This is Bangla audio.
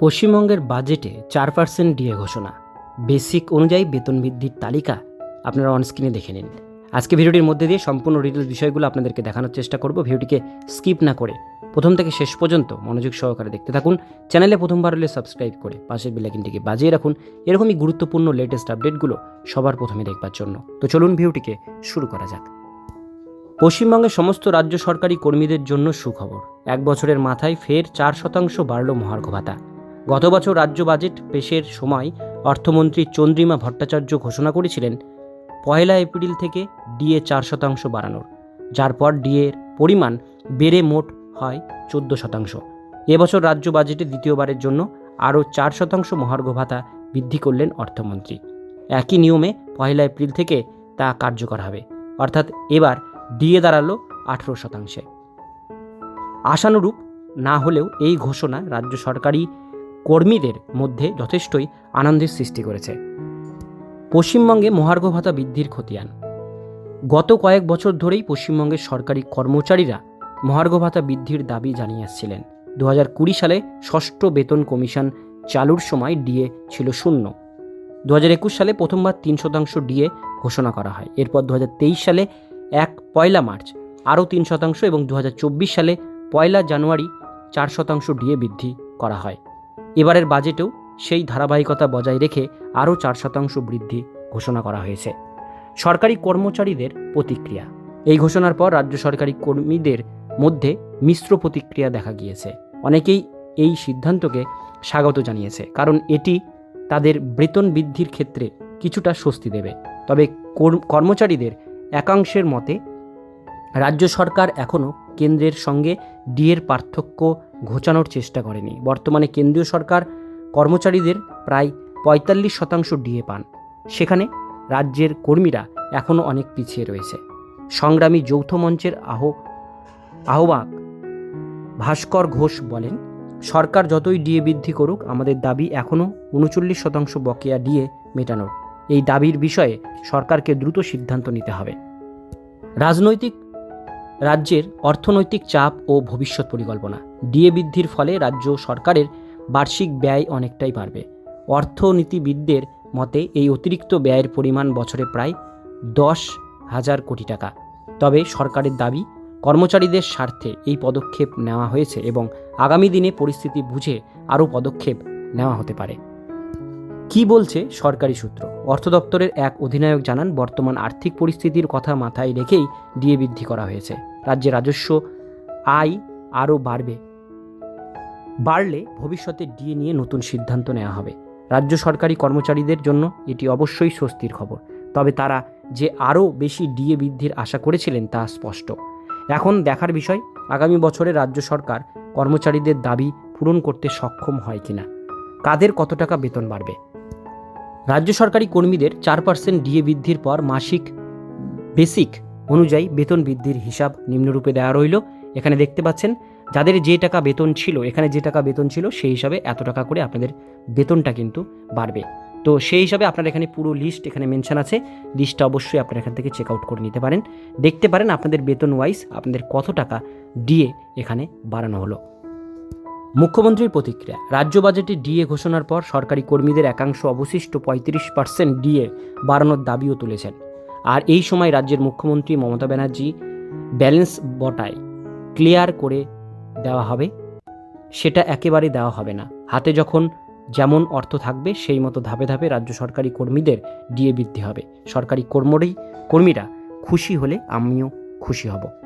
পশ্চিমবঙ্গের বাজেটে চার পার্সেন্ট ডিএ ঘোষণা। বেসিক অনুযায়ী বেতন বৃদ্ধির তালিকা আপনারা অনস্ক্রিনে দেখে নিন। আজকে ভিডিওটির মধ্যে দিয়ে সম্পূর্ণ ডিটেলস বিষয়গুলো আপনাদেরকে দেখানোর চেষ্টা করব। ভিডিওটিকে স্কিপ না করে প্রথম থেকে শেষ পর্যন্ত মনোযোগ সহকারে দেখতে থাকুন। চ্যানেলে প্রথমবার হলে সাবস্ক্রাইব করে পাশের বেলাইকিনটিকে বাজিয়ে রাখুন। এরকমই গুরুত্বপূর্ণ লেটেস্ট আপডেটগুলো সবার প্রথমে দেখবার জন্য। তো চলুন ভিডিওটিকে শুরু করা যাক। পশ্চিমবঙ্গের সমস্ত রাজ্য সরকারি কর্মীদের জন্য সুখবর। এক বছরের মাথায় ফের চার শতাংশ বাড়ল মহার্ঘ ভাতা। গত বছর রাজ্য বাজেট পেশের সময় অর্থমন্ত্রী চন্দ্রিমা ভট্টাচার্য ঘোষণা করেছিলেন, পয়লা এপ্রিল থেকে ডিএ চার শতাংশ বাড়ানোর। যার পর ডিএর পরিমাণ বেড়ে মোট হয় চোদ্দ শতাংশ। এবছর রাজ্য বাজেটে দ্বিতীয়বারের জন্য আরও চার শতাংশ মহার্ঘ ভাতা বৃদ্ধি করলেন অর্থমন্ত্রী। একই নিয়মে পয়লা এপ্রিল থেকে তা কার্যকর হবে। অর্থাৎ এবার ডিএ দাঁড়াল আঠেরো শতাংশে। আশানুরূপ না হলেও এই ঘোষণা রাজ্য সরকারি কর্মীদের মধ্যে যথেষ্টই আনন্দের সৃষ্টি করেছে। পশ্চিমবঙ্গে মহার্ঘ ভাতা বৃদ্ধির খতিয়ান। গত কয়েক বছর ধরেই পশ্চিমবঙ্গের সরকারি কর্মচারীরা মহার্ঘ ভাতা বৃদ্ধির দাবি জানিয়ে আসছিলেন। দু কুড়ি সালে ষষ্ঠ বেতন কমিশন চালুর সময় ডিএ ছিল শূন্য। দু একুশ সালে প্রথমবার তিন শতাংশ ডিএ ঘোষণা করা হয়। এরপর দু হাজার তেইশ সালে এক পয়লা মার্চ আরও তিন শতাংশ এবং দু হাজার চব্বিশ সালে পয়লা জানুয়ারি চার শতাংশ ডিএ বৃদ্ধি করা হয়। এবারের বাজেটেও সেই ধারাবাহিকতা বজায় রেখে আরও চার শতাংশ বৃদ্ধি ঘোষণা করা হয়েছে। সরকারি কর্মচারীদের প্রতিক্রিয়া। এই ঘোষণার পর রাজ্য সরকারি কর্মীদের মধ্যে মিশ্র প্রতিক্রিয়া দেখা গিয়েছে। অনেকেই এই সিদ্ধান্তকে স্বাগত জানিয়েছে, কারণ এটি তাদের বেতন বৃদ্ধির ক্ষেত্রে কিছুটা স্বস্তি দেবে। তবে কর- কর্মচারীদের একাংশের মতে, রাজ্য সরকার এখনও কেন্দ্রের সঙ্গে ডিএর পার্থক্য ঘোচানোর চেষ্টা করেনি। বর্তমানে কেন্দ্রীয় সরকার কর্মচারীদের প্রায় পঁয়তাল্লিশ শতাংশ ডিএ পান। সেখানে রাজ্যের কর্মীরা এখনও অনেক পিছিয়ে রয়েছে। সংগ্রামী যৌথ মঞ্চের আহ, আহ্বায়ক ভাস্কর ঘোষ বলেন, সরকার যতই ডিএ বৃদ্ধি করুক, আমাদের দাবি এখনও উনচল্লিশ শতাংশ বকেয়া ডিএ মেটানোর। এই দাবির বিষয়ে সরকারকে দ্রুত সিদ্ধান্ত নিতে হবে। রাজনৈতিক রাজ্যের অর্থনৈতিক চাপ ও ভবিষ্যৎ পরিকল্পনা। ডিএ বৃদ্ধির ফলে রাজ্য সরকারের বার্ষিক ব্যয় অনেকটাই বাড়বে। অর্থনীতিবিদদের মতে, এই অতিরিক্ত ব্যয়ের পরিমাণ বছরে প্রায় দশ হাজার কোটি টাকা। তবে সরকারের দাবি, কর্মচারীদের স্বার্থে এই পদক্ষেপ নেওয়া হয়েছে এবং আগামী দিনে পরিস্থিতি বুঝে আরও পদক্ষেপ নেওয়া হতে পারে। কি বলছে সরকারি সূত্র? অর্থ দপ্তরের এক অধিনায়ক জানান, বর্তমান আর্থিক পরিস্থিতির কথা মাথায় রেখেই ডিএ বৃদ্ধি করা হয়েছে। রাজ্যে রাজস্ব, আয় আরও বাড়বে। বাড়লে ভবিষ্যতে ডিএ নিয়ে নতুন সিদ্ধান্ত নেওয়া হবে। রাজ্য সরকারি কর্মচারীদের জন্য এটি অবশ্যই স্বস্তির খবর। তবে তারা যে আরও বেশি ডিএ বৃদ্ধির আশা করেছিলেন তা স্পষ্ট। এখন দেখার বিষয়, আগামী বছরে রাজ্য সরকার কর্মচারীদের দাবি পূরণ করতে সক্ষম হয় কিনা? কাদের কত টাকা বেতন বাড়বে? রাজ্য সরকারি কর্মীদের চার পার্সেন্ট ডিএ বৃদ্ধির পর মাসিক, বেসিক অনুযায়ী বেতন বৃদ্ধির হিসাব নিম্নরূপে দেওয়া রইল। এখানে দেখতে পাচ্ছেন, যাদের যে টাকা বেতন ছিল, এখানে যে টাকা বেতন ছিল, সেই হিসাবে এত টাকা করে আপনাদের বেতনটা কিন্তু বাড়বে। তো সেই হিসাবে আপনার এখানে পুরো লিস্ট এখানে মেনশন আছে। লিস্টটা অবশ্যই আপনারা এখান থেকে চেক আউট করে নিতে পারেন। দেখতে পারেন আপনাদের বেতন ওয়াইজ আপনাদের কত টাকা ডিএ এখানে বাড়ানো হলো। মুখ্যমন্ত্রীর প্রতিক্রিয়া, রাজ্য বাজেটে ডিএ ঘোষণার পর সরকারি কর্মীদের একাংশ অবশিষ্ট পঁয়ত্রিশ পার্সেন্ট ডিএ বাড়ানোর দাবিও তুলেছেন। আর এই সময় রাজ্যের মুখ্যমন্ত্রী মমতা ব্যানার্জি ব্যালেন্স বটায় ক্লিয়ার করে দেওয়া হবে। সেটা একেবারে দেওয়া হবে না। হাতে যখন যেমন অর্থ থাকবে, সেই মতো ধাপে ধাপে রাজ্য সরকারি কর্মীদের ডিএ বৃদ্ধি হবে। সরকারি কর্মরেই, কর্মীরা খুশি হলে আমিও খুশি হব।